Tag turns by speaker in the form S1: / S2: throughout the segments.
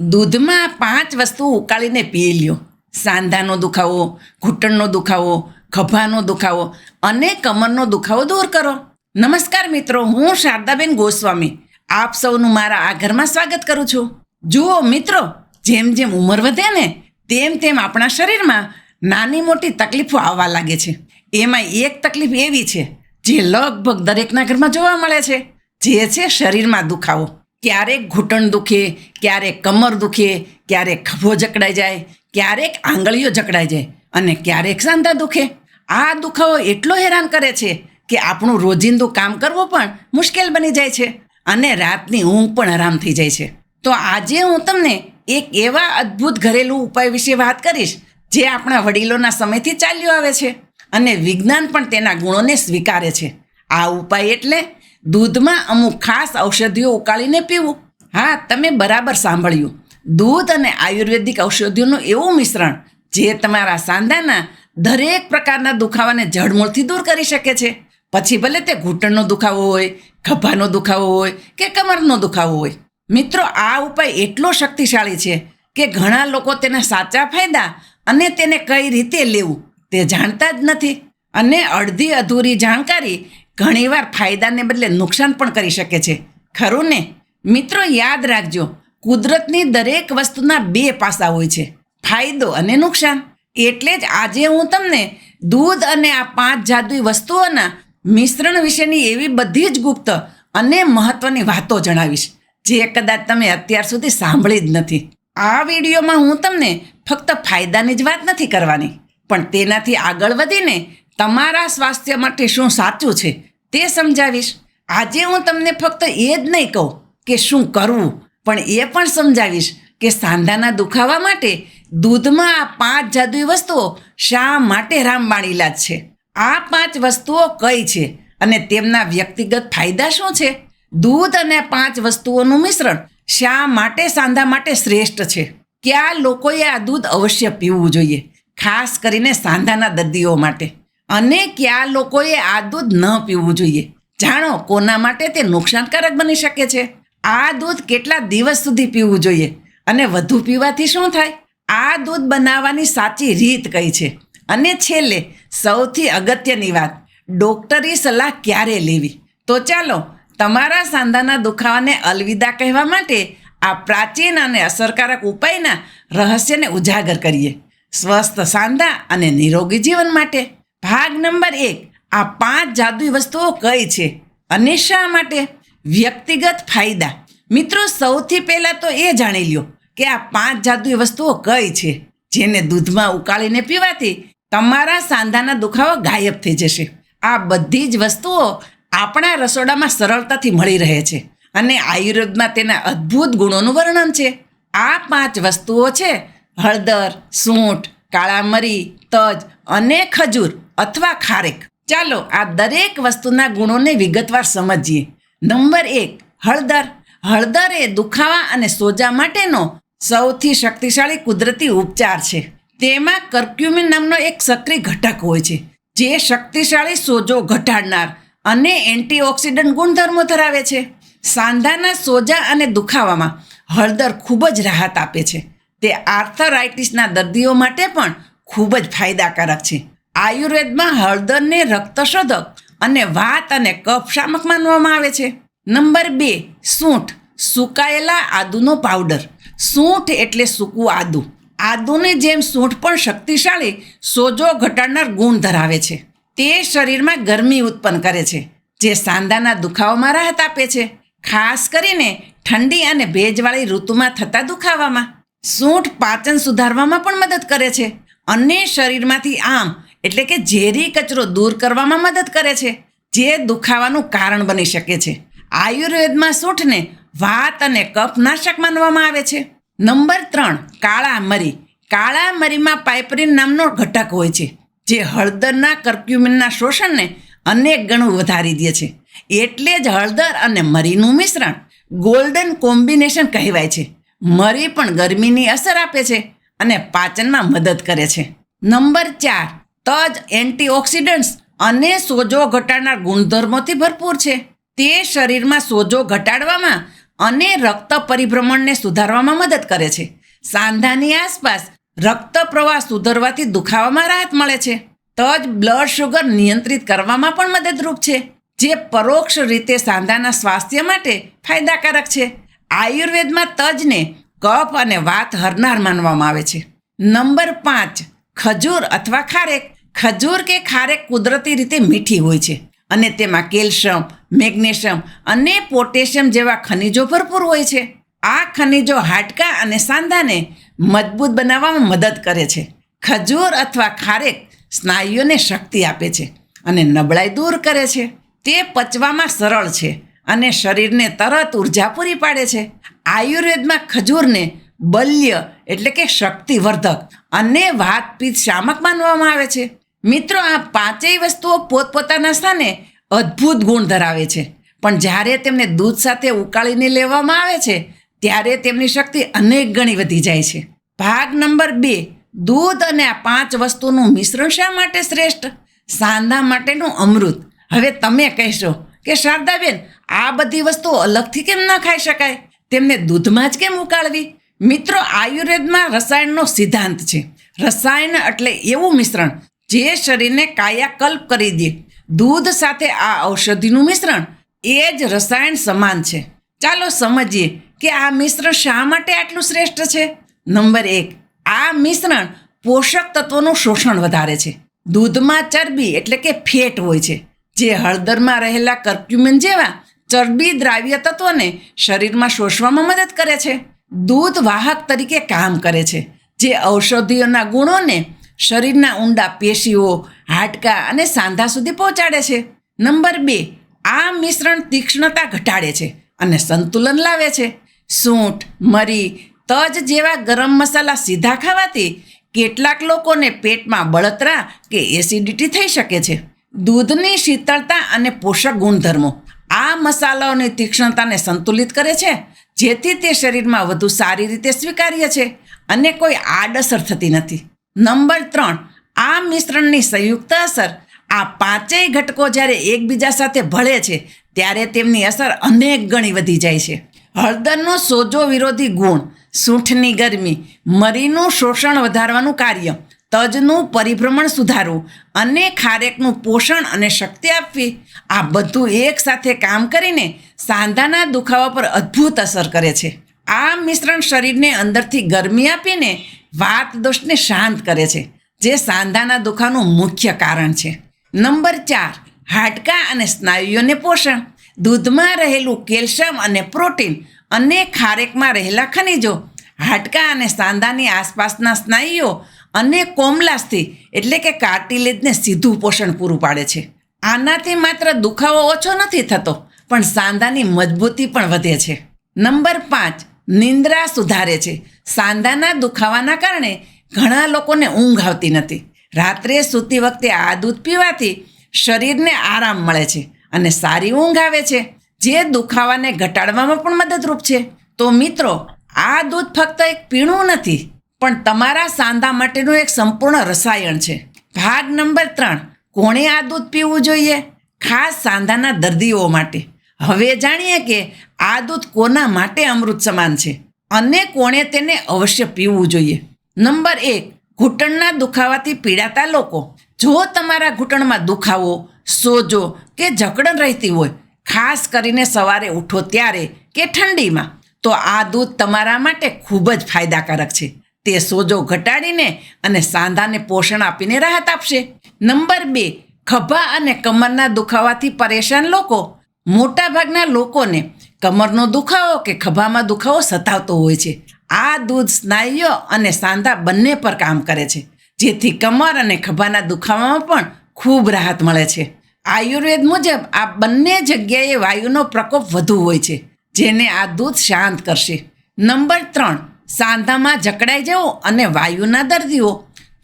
S1: દૂધમાં પાંચ વસ્તુ ઉકાળીને પી લ્યો. સાંધાનો દુખાવો, ઘૂંટણનો દુખાવો ખભાનો દુખાવો અને કમરનો દુખાવો દૂર કરો. નમસ્કાર મિત્રો, હું શારદાબેન ગોસ્વામી. આપ સૌનું મારા આ ઘરમાં સ્વાગત કરું છું. જુઓ મિત્રો, જેમ જેમ ઉંમર વધે ને તેમ તેમ આપણા શરીરમાં નાની મોટી તકલીફો આવવા લાગે છે. એમાં એક તકલીફ એવી છે, જે લગભગ દરેકના ઘરમાં જોવા મળે છે, જે છે શરીરમાં દુખાવો. ક્યારેક ઘૂંટણ દુખે, ક્યારેક કમર દુખે, ક્યારેક ખભો જકડાઈ જાય, ક્યારેક આંગળીઓ જકડાઈ જાય અને ક્યારેક સાંધા દુખે. આ દુખાવો એટલો હેરાન કરે છે કે આપણું રોજિંદું કામ કરવું પણ મુશ્કેલ બની જાય છે અને રાતની ઊંઘ પણ આરામ થઈ જાય છે. તો આજે હું તમને એક એવા અદ્ભુત ઘરેલું ઉપાય વિશે વાત કરીશ જે આપણા વડીલોના સમયથી ચાલ્યો આવે છે અને વિજ્ઞાન પણ તેના ગુણોને સ્વીકારે છે. આ ઉપાય એટલે દૂધમાં અમુક ખાસ ઔષધિઓ ઉકાળીને પીવું. હા, તમે બરાબર સાંભળ્યું. દૂધ અને આયુર્વેદિક ઔષધિઓનું એવું મિશ્રણ જે તમારા સાંધાના દરેક પ્રકારના દુખાવાને જડમૂળથી દૂર કરી શકે છે. પછી ભલે તે ઘૂંટણનો દુખાવો હોય ખભાનો દુખાવો હોય કે કમરનો દુખાવો હોય. મિત્રો, આ ઉપાય એટલો શક્તિશાળી છે કે ઘણા લોકો તેના સાચા ફાયદા અને તેને કઈ રીતે લેવું તે જાણતા જ નથી. અને અડધી અધૂરી જાણકારી ઘણીવાર ફાયદાને બદલે નુકસાન પણ કરી શકે છે. ખરું ને? મિત્રો, યાદ રાખજો, કુદરતની દરેક વસ્તુના બે પાસા હોય છે. ફાયદો અને નુકસાન. એટલે જ આજે હું તમને દૂધ અને આ પાંચ જાદુઈ વસ્તુઓના મિશ્રણ વિશેની એવી બધી જ ગુપ્ત અને મહત્વની વાતો જણાવીશ, જે કદાચ તમે અત્યાર સુધી સાંભળી જ નથી. આ વિડીયોમાં હું તમને ફક્ત ફાયદાની જ વાત નથી કરવાની, પણ તેનાથી આગળ વધીને તમારા સ્વાસ્થ્ય માટે શું સાચું છે તે સમજાવીશ. આજે હું તમને ફક્ત એ જ નહીં કહું કે શું કરવું, પણ એ પણ સમજાવીશ કે સાંધાના દુખાવા માટે દૂધમાં આ પાંચ જાદુઈ વસ્તુઓ શા માટે રામબાણ ઇલાજ છે? આ પાંચ વસ્તુઓ કઈ છે અને તેમના વ્યક્તિગત ફાયદા શું છે? દૂધ અને પાંચ વસ્તુઓનું મિશ્રણ શા માટે સાંધા માટે શ્રેષ્ઠ છે? કયા લોકોએ આ દૂધ અવશ્ય પીવું જોઈએ, ખાસ કરીને સાંધાના દર્દીઓ માટે. અને કયા લોકોએ આ દૂધ ન પીવું જોઈએ? જાણો, કોના માટે તે નુકસાનકારક બની શકે છે? આ દૂધ કેટલા દિવસ સુધી પીવું જોઈએ? અને વધુ પીવાથી શું થાય? આ દૂધ બનાવવાની સાચી રીત કઈ છે? અને છેલ્લે, સૌથી અગત્યની વાત ડોક્ટરી સલાહ ક્યારે લેવી? તો ચાલો, તમારા સાંધાના દુખાવાને અલવિદા કહેવા માટે આ પ્રાચીન અને અસરકારક ઉપાયના રહસ્યને ઉજાગર કરીએ. સ્વસ્થ સાંધા અને નિરોગી જીવન માટે. ભાગ નંબર એક, આ પાંચ જાદુઈ વસ્તુઓ કઈ છે? અને શા માટે? વ્યક્તિગત ફાયદા. મિત્રો, સૌથી પહેલાં તો એ જાણી લ્યો કે આ પાંચ જાદુઈ વસ્તુઓ કઈ છે? જેને દૂધમાં ઉકાળીને પીવાથી તમારા સાંધાના દુખાવો ગાયબ થઈ જશે. આ બધી જ વસ્તુઓ આપણા રસોડામાં સરળતાથી મળી રહે છે અને આયુર્વેદમાં તેના અદ્ભુત ગુણોનું વર્ણન છે. આ પાંચ વસ્તુઓ છે હળદર, સૂંઠ, કાળા મરી, તજ અને ખજૂર. અથવા ખારેક. ચાલો આ દરેક વસ્તુના ગુણોને વિગતવાર સમજીએ. નંબર એક, હળદર. હળદર એ દુખાવા અને સોજા માટેનો સૌથી શક્તિશાળી કુદરતી ઉપચાર છે. તેમાં કર્ક્યુમિન નામનો એક સક્રિય ઘટક હોય છે, જે શક્તિશાળી સોજો ઘટાડનાર અને એન્ટીઓક્સિડન્ટ ગુણધર્મો ધરાવે છે. સાંધાના સોજા અને દુખાવામાં હળદર ખૂબ જ રાહત આપે છે. તે આર્થરાઇટિસના દર્દીઓ માટે પણ ખૂબ જ ફાયદાકારક છે. આયુર્વેદમાં હળદરને રક્તશોધક અને વાત અને કફ શામક માનવામાં આવે છે. નંબર બે, સૂંઠ. સુકાયેલા આદુનો પાવડર. સૂંઠ એટલે સૂકું આદુ. આદુની જેમ સૂંઠ પણ શક્તિશાળી, સોજો ઘટાડનાર ગુણ ધરાવે છે. તે શરીરમાં ગરમી ઉત્પન્ન કરે છે, જે સાંધાના દુખાવામાં રાહત આપે છે. ખાસ કરીને ઠંડી અને ભેજવાળી ઋતુમાં થતા દુખાવામાં. સૂંઠ પાચન સુધારવામાં પણ મદદ કરે છે. અને શરીરમાંથી આમ એટલે કે ઝેરી કચરો દૂર કરવામાં મદદ કરે છે, જે દુખાવાનું કારણ બની શકે છે. આયુર્વેદમાં સૂંઠને વાત અને કફનાશક માનવામાં આવે છે. નંબર ત્રણ, કાળા મરી. કાળા મરીમાં પાઇપરીન નામનો ઘટક હોય છે, જે હળદરના કર્ક્યુમિનના શોષણને અનેક ગણું વધારી દે છે. એટલે જ હળદર અને મરીનું મિશ્રણ ગોલ્ડન કોમ્બિનેશન કહેવાય છે. મરી પણ ગરમીની અસર આપે છે અને પાચનમાં મદદ કરે છે. નંબર ચાર તજ એન્ટીઓક્સિડન્ટ્સ અને સોજો ઘટાડનાર ગુણધર્મોથી ભરપૂર છે. તે શરીરમાં સોજો ઘટાડવામાં અને રક્ત પરિભ્રમણને સુધારવામાં મદદ કરે છે. સાંધાની આસપાસ રક્ત પ્રવાહ સુધરવાથી દુખાવામાં રાહત મળે છે. તજ બ્લડ શુગર નિયંત્રિત કરવામાં પણ મદદરૂપ છે, જે પરોક્ષ રીતે સાંધાના સ્વાસ્થ્ય માટે ફાયદાકારક છે. આયુર્વેદમાં તજને કફ અને વાત હરનાર માનવામાં આવે છે. નંબર પાંચ ખજૂર અથવા ખારેક. ખજૂર કે ખારેક કુદરતી રીતે મીઠી હોય છે અને તેમાં કેલ્શિયમ, મેગ્નેશિયમ અને પોટેશિયમ જેવા ખનિજો ભરપૂર હોય છે. આ ખનિજો હાડકા અને સાંધાને મજબૂત બનાવવામાં મદદ કરે છે. ખજૂર અથવા ખારેક સ્નાયુઓને શક્તિ આપે છે અને નબળાઈ દૂર કરે છે. તે પચવામાં સરળ છે અને શરીરને તરત ઊર્જા પૂરી પાડે છે. આયુર્વેદમાં ખજૂરને બલ્ય એટલે કે શક્તિવર્ધક. અને વાતપીત શામક માનવામાં આવે છે. મિત્રો, આ પાંચેય વસ્તુઓ પોતપોતાના સ્થાને અદ્ભુત ગુણ ધરાવે છે. પણ જ્યારે તેમને દૂધ સાથે ઉકાળીને લેવામાં આવે છે, ત્યારે તેમની શક્તિ અનેક ગણી વધી જાય છે. ભાગ નંબર બે, દૂધ અને આ પાંચ વસ્તુનું મિશ્રણ શા માટે શ્રેષ્ઠ? સાંધા માટેનું અમૃત. હવે તમે કહેશો કે શારદાબેન, આ બધી વસ્તુઓ અલગથી કેમ ન ખાઈ શકાય? તેમને દૂધમાં જ કેમ ઉકાળવી? મિત્રો, આયુર્વેદમાં રસાયણનો સિદ્ધાંત છે. રસાયણ એટલે એવું મિશ્રણ જે શરીરને કાયાકલ્પ કરી દે. દૂધ સાથે આ ઔષધિનું મિશ્રણ એ જ રસાયણ સમાન છે. ચાલો સમજીએ કે આ મિશ્રણ શા માટે આટલું શ્રેષ્ઠ છે? નંબર એક, આ મિશ્રણ પોષક તત્વોનું શોષણ વધારે છે. દૂધમાં ચરબી એટલે કે ફેટ હોય છે, જે હળદરમાં રહેલા કર્ક્યુમિન જેવા ચરબી દ્રાવ્ય તત્વોને શરીરમાં શોષવામાં મદદ કરે છે. દૂધ વાહક તરીકે કામ કરે છે. જે ઔષધિઓના ગુણોને શરીરના ઊંડા પેશીઓ, હાડકાં અને સાંધા સુધી પહોંચાડે છે. નંબર બે, આ મિશ્રણ તીક્ષ્ણતા ઘટાડે છે અને સંતુલન લાવે છે. સૂંઠ, મરી, તજ જેવા ગરમ મસાલા સીધા ખાવાથી કેટલાક લોકોને પેટમાં બળતરા કે એસિડિટી થઈ શકે છે. દૂધની શીતળતા અને પોષક ગુણધર્મો આ મસાલાઓની તીક્ષ્ણતાને સંતુલિત કરે છે જેથી તે શરીરમાં વધુ સારી રીતે સ્વીકાર્ય છે અને કોઈ આડઅસર થતી નથી. નંબર ત્રણ, આ મિશ્રણની સંયુક્ત અસર. આ પાંચેય ઘટકો જ્યારે એકબીજા સાથે ભળે છે, ત્યારે તેમની અસર અનેક ગણી વધી જાય છે. હળદરનો સોજો વિરોધી ગુણ, સૂંઠની ગરમી, મરીનું શોષણ વધારવાનું કાર્ય તજનું પરિભ્રમણ સુધારવું અને ખારેકનું પોષણ અને શક્તિ આપવી, આ બધું એકસાથે કામ કરીને સાંધાના દુખાવા પર અદ્ભુત અસર કરે છે. આ મિશ્રણ શરીરને અંદરથી ગરમી આપીને વાત દોષને શાંત કરે છે, જે સાંધાના દુખાનું મુખ્ય કારણ છે. નંબર ચાર, હાડકાં અને સ્નાયુઓને પોષણ. દૂધમાં રહેલું કેલ્શિયમ અને પ્રોટીન અને ખારેકમાં રહેલા ખનિજો, હાડકાં અને સાંધાની આસપાસના સ્નાયુઓ અને કોમલાસથી, એટલે કે કાર્ટિલેજને સીધું પોષણ પૂરું પાડે છે. આનાથી માત્ર દુખાવો ઓછો નથી થતો, પણ સાંધાની મજબૂતી પણ વધે છે. નંબર પાંચ, નિંદ્રા સુધારે છે. સાંધાના દુખાવાના કારણે ઘણા લોકોને ઊંઘ આવતી નથી. રાત્રે સૂતી વખતે આ દૂધ પીવાથી શરીરને આરામ મળે છે અને સારી ઊંઘ આવે છે. જે દુખાવાને ઘટાડવામાં પણ મદદરૂપ છે. તો મિત્રો, આ દૂધ ફક્ત એક પીણું નથી પણ તમારા સાંધા માટેનું એક સંપૂર્ણ રસાયણ છે. ભાગ નંબર ત્રણ, કોણે આ દૂધ પીવું જોઈએ? ખાસ સાંધાના દર્દીઓ માટે. હવે જાણીએ કે આ દૂધ કોના માટે અમૃત સમાન છે. અને કોણે તેને અવશ્ય પીવું જોઈએ. નંબર એક, ઘૂંટણના દુખાવાથી પીડાતા લોકો. જો તમારા ઘૂંટણમાં દુખાવો, સોજો કે જકડન રહેતી હોય, ખાસ કરીને સવારે ઉઠો ત્યારે કે ઠંડીમાં, તો આ દૂધ તમારા માટે ખૂબ જ ફાયદાકારક છે. તે સોજો ઘટાડીને અને સાંધાને પોષણ આપીને રાહત આપશે. નંબર બે, ખભા અને કમરના દુખાવાથી પરેશાન લોકો. મોટાભાગના લોકોને કમરનો દુખાવો કે ખભામાં દુખાવો સતાવતો હોય છે. આ દૂધ સ્નાયુઓ અને સાંધા બંને પર કામ કરે છે, જેથી કમર અને ખભાના દુખાવામાં પણ ખૂબ રાહત મળે છે. આયુર્વેદ મુજબ આ બંને જગ્યાએ વાયુનો પ્રકોપ વધુ હોય છે, જેને આ દૂધ શાંત કરશે. નંબર ત્રણ સાંધામાં જકડાઈ જવો અને વાયુના દર્દીઓ.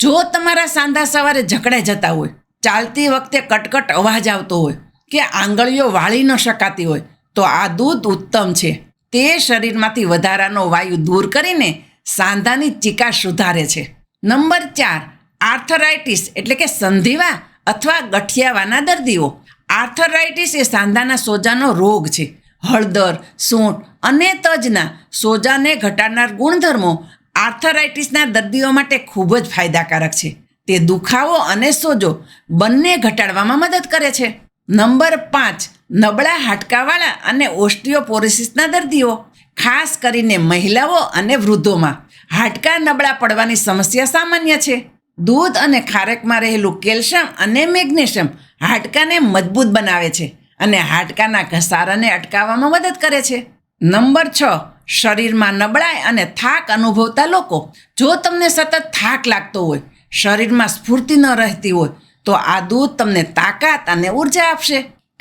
S1: જો તમારા સાંધા સવારે જકડાઈ જતા હોય, ચાલતી વખતે કટકટ અવાજ આવતો હોય કે આંગળીઓ વાળી ન શકાતી હોય, તો આ દૂધ ઉત્તમ છે. તે શરીરમાંથી વધારાનો વાયુ દૂર કરીને સાંધાની ચિકાસ સુધારે છે. નંબર ચાર, આર્થરાઇટિસ એટલે કે સંધિવા અથવા ગઠિયાવાના દર્દીઓ. આર્થરાઇટિસ એ સાંધાના સોજાનો રોગ છે. હળદર, સૂંઠ અને તજના સોજાને ઘટાડનાર ગુણધર્મો આર્થરાઇટિસના દર્દીઓ માટે ખૂબ જ ફાયદાકારક છે. તે દુખાવો અને સોજો બંને ઘટાડવામાં મદદ કરે છે. નંબર પાંચ, નબળા હાડકાવાળા અને ઓસ્ટિયોપોરોસિસના દર્દીઓ, ખાસ કરીને મહિલાઓ અને વૃદ્ધોમાં. હાડકા નબળા પડવાની સમસ્યા સામાન્ય છે. દૂધ અને ખારેકમાં રહેલું કેલ્શિયમ અને મેગ્નેશિયમ હાડકાને મજબૂત બનાવે છે. અને હાડકાના ઘસારાને અટકાવવામાં મદદ કરે છે. નંબર છ, શરીરમાં નબળાઈ અને થાક અનુભવતા લોકો, જો તમને સતત થાક લાગતો હોય, શરીરમાં સ્ફૂર્તિ ન રહેતી હોય, તો આ દૂધ તમને તાકાત અને ઊર્જા આપશે.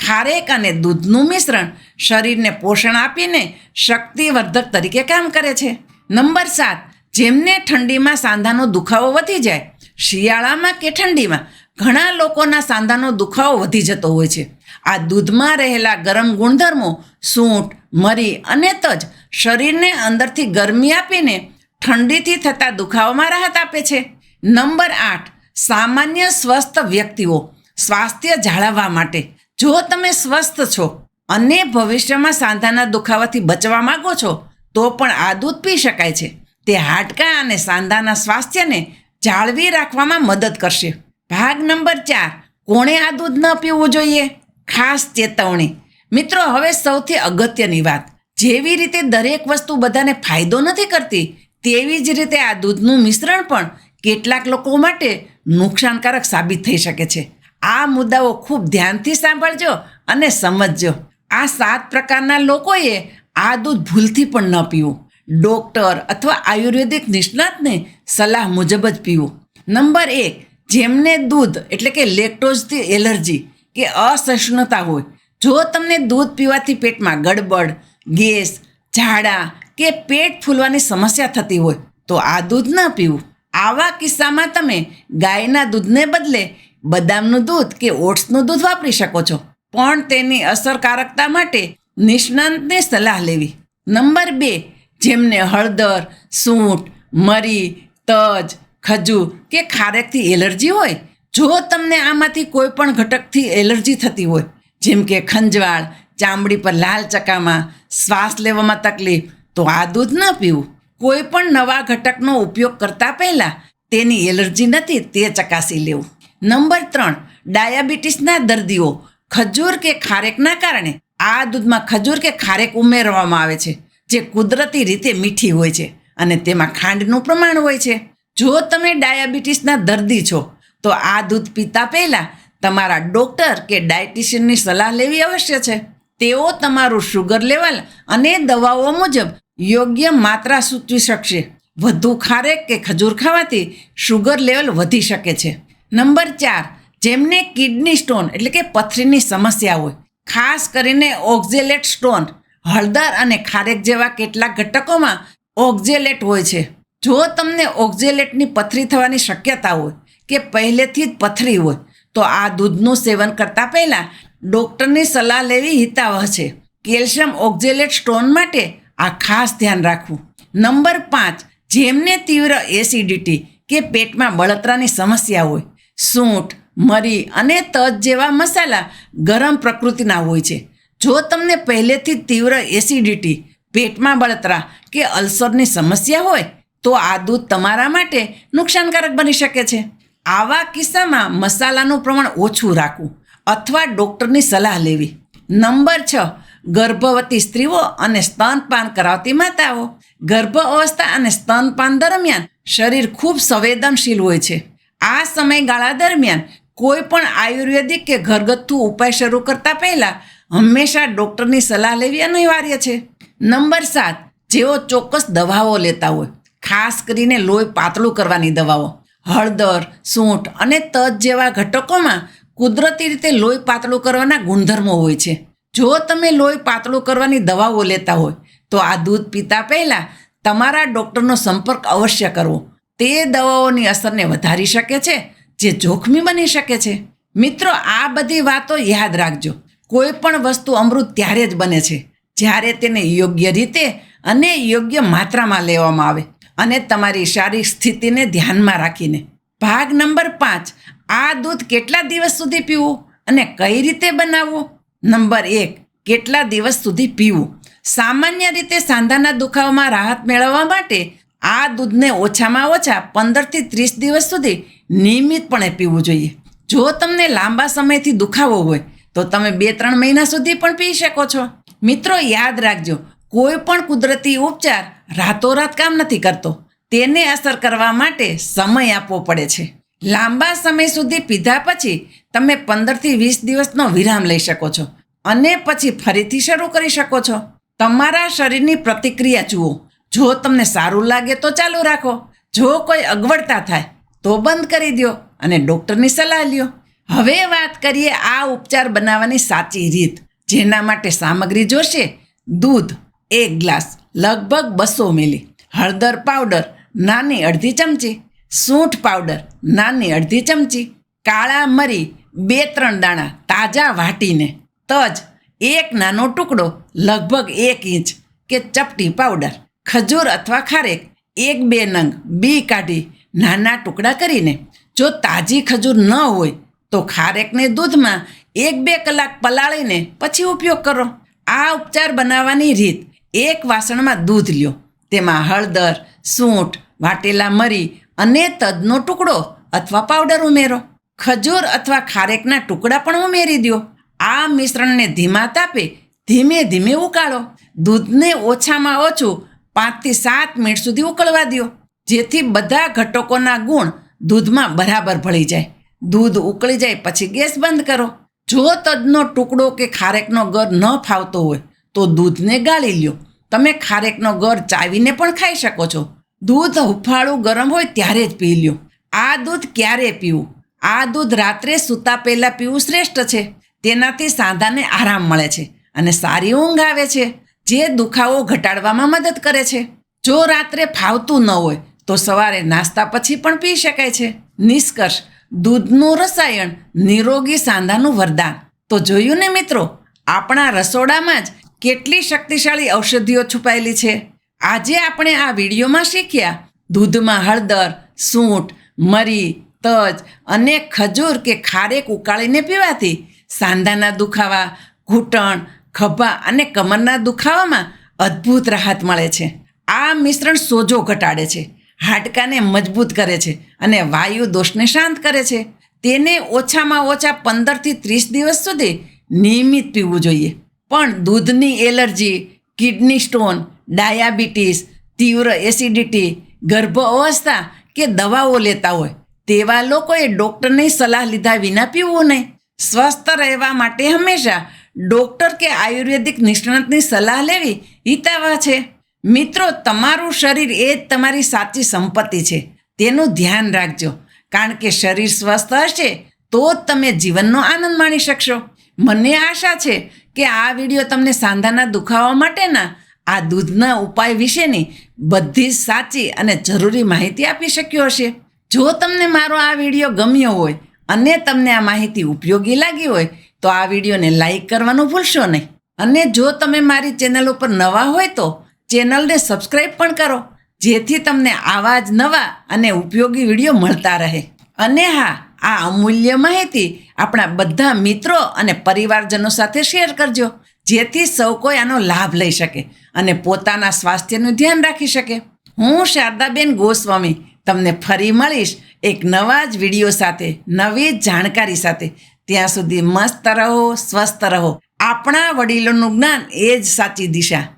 S1: ખારેક અને દૂધનું મિશ્રણ શરીરને પોષણ આપીને શક્તિવર્ધક તરીકે કામ કરે છે. નંબર સાત, જેમને ઠંડીમાં સાંધાનો દુખાવો વધી જાય, શિયાળામાં કે ઠંડીમાં, ઘણા લોકોના સાંધાનો દુખાવો વધી જતો હોય છે. આ દૂધમાં રહેલા ગરમ ગુણધર્મો સૂંઠ, મરી અને તજ શરીરને અંદરથી ગરમી આપીને ઠંડીથી થતા દુખાવામાં રાહત આપે છે. નંબર આઠ, સામાન્ય સ્વસ્થ વ્યક્તિઓ સ્વાસ્થ્ય જાળવવા માટે. જો તમે સ્વસ્થ છો અને ભવિષ્યમાં સાંધાના દુખાવાથી બચવા માંગો છો, તો પણ આ દૂધ પી શકાય છે. તે હાડકાં અને સાંધાના સ્વાસ્થ્યને જાળવી રાખવામાં મદદ કરશે. ભાગ નંબર ચાર, કોણે આ દૂધ ન પીવું જોઈએ? ખાસ ચેતવણી. મિત્રો, હવે સૌથી અગત્યની વાત. જેવી રીતે દરેક વસ્તુ બધાને ફાયદો નથી કરતી, તેવી જ રીતે આ દૂધનું મિશ્રણ પણ કેટલાક લોકો માટે નુકસાનકારક સાબિત થઈ શકે છે. આ મુદ્દાઓ ખૂબ ધ્યાનથી સાંભળજો અને સમજજો. આ સાત પ્રકારના લોકોએ આ દૂધ ભૂલથી પણ ન પીવું. ડોક્ટર અથવા આયુર્વેદિક નિષ્ણાતને સલાહ મુજબ જ પીવું. નંબર એક, જેમને દૂધ એટલે કે લેક્ટોઝથી એલર્જી કે અસહિષ્ણુતા હોય. જો તમને દૂધ પીવાથી પેટમાં ગડબડ, ગેસ, ઝાડા કે પેટ ફૂલવાની સમસ્યા થતી હોય, તો આ દૂધ ન પીવું. આવા કિસ્સામાં તમે ગાયના દૂધને બદલે બદામનું દૂધ કે ઓટ્સનું દૂધ વાપરી શકો છો. પણ તેની અસરકારકતા માટે નિષ્ણાંતની સલાહ લેવી. નંબર બે, જેમને હળદર, સૂંઠ, મરી, તજ, ખજૂર કે ખારેકથી એલર્જી હોય જો તમને આમાંથી કોઈ પણ ઘટકથી એલર્જી થતી હોય, જેમ કે ખંજવાળ, ચામડી પર લાલ ચકામાં, શ્વાસ લેવામાં તકલીફ, તો આ દૂધ ન પીવું. કોઈ પણ નવા ઘટકનો ઉપયોગ કરતા પહેલાં તેની એલર્જી નથી, તે ચકાસી લેવું. નંબર ત્રણ, ડાયાબિટીસના દર્દીઓ ખજૂર કે ખારેકના કારણે આ દૂધમાં ખજૂર કે ખારેક ઉમેરવામાં આવે છે, જે કુદરતી રીતે મીઠી હોય છે અને તેમાં ખાંડનું પ્રમાણ હોય છે. જો તમે ડાયાબિટીસના દર્દી છો તો આ દૂધ પીતા પહેલાં તમારા ડૉક્ટર કે ડાયટિશિયનની સલાહ લેવી અવશ્ય છે. તેઓ તમારું શુગર લેવલ અને દવાઓ મુજબ યોગ્ય માત્રા સૂચવી શકશે. વધુ ખારેક કે ખજૂર ખાવાથી શુગર લેવલ વધી શકે છે. નંબર ચાર, જેમને કિડની સ્ટોન એટલે કે પથરીની સમસ્યા હોય, ખાસ કરીને ઓક્ઝેલેટ સ્ટોન હળદર અને ખારેક જેવા કેટલાક ઘટકોમાં ઓક્ઝેલેટ હોય છે. જો તમને ઓક્ઝેલેટની પથરી થવાની શક્યતા હોય કે પહેલેથી જ પથરી હોય, તો આ દૂધનું સેવન કરતાં પહેલાં ડૉક્ટરની સલાહ લેવી હિતાવહ છે. કેલ્શિયમ ઓક્ઝેલેટ સ્ટોન માટે આ ખાસ ધ્યાન રાખવું. નંબર પાંચ, જેમને તીવ્ર એસિડિટી કે પેટમાં બળતરાની સમસ્યા હોય, સૂંઠ, મરી અને તજ જેવા મસાલા ગરમ પ્રકૃતિના હોય છે. જો તમને પહેલેથી તીવ્ર એસિડિટી, પેટમાં બળતરા કે અલ્સરની સમસ્યા હોય, તો આ દૂધ તમારા માટે નુકસાનકારક બની શકે છે. આવા કિસ્સામાં મસાલાનું પ્રમાણ ઓછું રાખવું અથવા ડૉક્ટરની સલાહ લેવી. નંબર છ, ગર્ભવતી સ્ત્રીઓ અને સ્તનપાન કરાવતી માતાઓ. ગર્ભ અવસ્થા અને સ્તનપાન દરમિયાન શરીર ખૂબ સંવેદનશીલ હોય છે. આ સમયગાળા દરમિયાન કોઈ પણ આયુર્વેદિક કે ઘરગથ્થુ ઉપાય શરૂ કરતા પહેલાં હંમેશા ડૉક્ટરની સલાહ લેવી અનિવાર્ય છે. નંબર સાત, જેઓ ચોક્કસ દવાઓ લેતા હોય, ખાસ કરીને લોહી પાતળું કરવાની દવાઓ. હળદર, સૂંઠ અને તજ જેવા ઘટકોમાં કુદરતી રીતે લોહી પાતળું કરવાના ગુણધર્મો હોય છે. જો તમે લોહી પાતળું કરવાની દવાઓ લેતા હોય, તો આ દૂધ પીતા પહેલાં તમારા ડૉક્ટરનો સંપર્ક અવશ્ય કરવો. તે દવાઓની અસરને વધારી શકે છે, જે જોખમી બની શકે છે. મિત્રો, આ બધી વાતો યાદ રાખજો. કોઈ પણ વસ્તુ અમૃત ત્યારે જ બને છે, જ્યારે તેને યોગ્ય રીતે અને યોગ્ય માત્રામાં લેવામાં આવે. અને તમારી શારીરિક સ્થિતિને ધ્યાનમાં રાખીને. ભાગ નંબર પાંચ, આ દૂધ કેટલા દિવસ સુધી પીવું અને કઈ રીતે બનાવવું? નંબર એક, કેટલા દિવસ સુધી પીવું? સામાન્ય રીતે સાંધાના દુખાવામાં રાહત મેળવવા માટે આ દૂધને ઓછામાં ઓછા પંદરથી ત્રીસ દિવસ સુધી નિયમિતપણે પીવું જોઈએ. જો તમને લાંબા સમયથી દુખાવો હોય, તો તમે બે ત્રણ મહિના સુધી પણ પી શકો છો. મિત્રો, યાદ રાખજો, કોઈ પણ કુદરતી ઉપચાર રાતોરાત કામ નથી કરતો. તેને અસર કરવા માટે સમય આપવો પડે છે. લાંબા સમય સુધી પીધા પછી તમે પંદરથી વીસ દિવસનો વિરામ લઈ શકો છો અને પછી ફરીથી શરૂ કરી શકો છો. તમારા શરીરની પ્રતિક્રિયા જુઓ. જો તમને સારું લાગે તો ચાલુ રાખો. જો કોઈ અગવડતા થાય તો બંધ કરી દો અને ડૉક્ટરની સલાહ લ્યો. હવે વાત કરીએ આ ઉપચાર બનાવવાની સાચી રીત, જેના માટે સામગ્રી જોશે, દૂધ, એક ગ્લાસ. લગભગ બસો મિલી. હળદર પાવડર, નાની અડધી ચમચી. સૂંઠ પાવડર, નાની અડધી ચમચી. કાળા મરી, બે ત્રણ દાણા તાજા વાટીને. તજ, એક નાનો ટુકડો, લગભગ એક ઇંચ કે ચપટી પાવડર. ખજૂર અથવા ખારેક, એક બે નંગ બી કાઢી નાના ટુકડા કરીને. જો તાજી ખજૂર ન હોય, તો ખારેકને દૂધમાં એક બે કલાક પલાળીને પછી ઉપયોગ કરો. આ ઉપચાર બનાવવાની રીત એક વાસણમાં દૂધ લ્યો. તેમાં હળદર, સૂંઠ, વાટેલા મરી અને તજનો ટુકડો અથવા પાવડર ઉમેરો. ખજૂર અથવા ખારેકના ટુકડા પણ ઉમેરી દો આ મિશ્રણને ધીમા તાપે ધીમે ધીમે ઉકાળો. દૂધને ઓછામાં ઓછું પાંચથી સાત મિનિટ સુધી ઉકળવા દો જેથી બધા ઘટકોના ગુણ દૂધમાં બરાબર ભળી જાય. દૂધ ઉકળી જાય પછી ગેસ બંધ કરો. જો તજનો ટુકડો કે ખારેકનો ગર ન ફાવતો હોય તો દૂધને ગાળી લ્યો. તમે ખારેકનો ગર ચાવીને પણ ખાઈ શકો છો. દૂધ હુફાળું ગરમ હોય ત્યારે જ પી લ્યો. આ દૂધ ક્યારે પીવું? આ દૂધ રાત્રે સૂતા પહેલાં પીવું શ્રેષ્ઠ છે. તેનાથી સાંધાને આરામ મળે છે અને સારી ઊંઘ આવે છે, જે દુખાવો ઘટાડવામાં મદદ કરે છે. જો રાત્રે ફાવતું ન હોય, તો સવારે નાસ્તા પછી પણ પી શકાય છે. નિષ્કર્ષ, દૂધનું રસાયણ નિરોગી સાંધાનું વરદાન. તો જોયું ને મિત્રો, આપણા રસોડામાં જ કેટલી શક્તિશાળી ઔષધિઓ છુપાયેલી છે? આજે આપણે આ વિડીયોમાં શીખ્યા દૂધમાં હળદર, સૂંઠ, મરી, તજ અને ખજૂર કે ખારેક ઉકાળીને પીવાથી સાંધાના દુખાવા, ઘૂંટણ, ખભા અને કમરના દુખાવામાં અદ્ભુત રાહત મળે છે. આ મિશ્રણ સોજો ઘટાડે છે, હાડકાને મજબૂત કરે છે અને વાયુ દોષને શાંત કરે છે. તેને ઓછામાં ઓછા પંદરથી ત્રીસ દિવસ સુધી નિયમિત પીવું જોઈએ. પણ દૂધની એલર્જી, કિડની સ્ટોન, ડાયાબિટીસ, તીવ્ર એસિડિટી, ગર્ભ અવસ્થા કે દવાઓ લેતા હોય, તેવા લોકોએ ડૉક્ટરની સલાહ લીધા વિના પીવું નહીં. સ્વસ્થ રહેવા માટે હંમેશા ડૉક્ટર કે આયુર્વેદિક નિષ્ણાતની સલાહ લેવી હિતાવહ છે. મિત્રો, તમારું શરીર એ જ તમારી સાચી સંપત્તિ છે. તેનું ધ્યાન રાખજો. કારણ કે શરીર સ્વસ્થ હશે તો જ તમે જીવનનો આનંદ માણી શકશો. મને આશા છે કે આ વીડિયો તમને સાંધાના દુખાવા માટેના, આ દૂધના ઉપાય વિશેની બધી સાચી અને જરૂરી માહિતી આપી શક્યો હશે. જો તમને મારો આ વીડિયો ગમ્યો હોય અને તમને આ માહિતી ઉપયોગી લાગી હોય, તો આ વિડીયોને લાઈક કરવાનું ભૂલશો નહીં. અને જો તમે મારી ચેનલ ઉપર નવા હોય તો ચેનલને સબસ્ક્રાઈબ પણ કરો, જેથી તમને આવા જ નવા અને ઉપયોગી વીડિયો મળતા રહે. અને હા આ અમૂલ્ય માહિતી આપણા બધા મિત્રો અને પરિવારજનો સાથે શેર કરજો, જેથી સૌ કોઈ આનો લાભ લઈ શકે અને પોતાના સ્વાસ્થ્યનું ધ્યાન રાખી શકે. હું શારદાબેન ગોસ્વામી તમને ફરી મળીશ એક નવા જ વીડિયો સાથે, નવી જાણકારી સાથે. ત્યાં સુધી મસ્ત રહો, સ્વસ્થ રહો. આપણા વડીલોનું જ્ઞાન એ જ સાચી દિશા.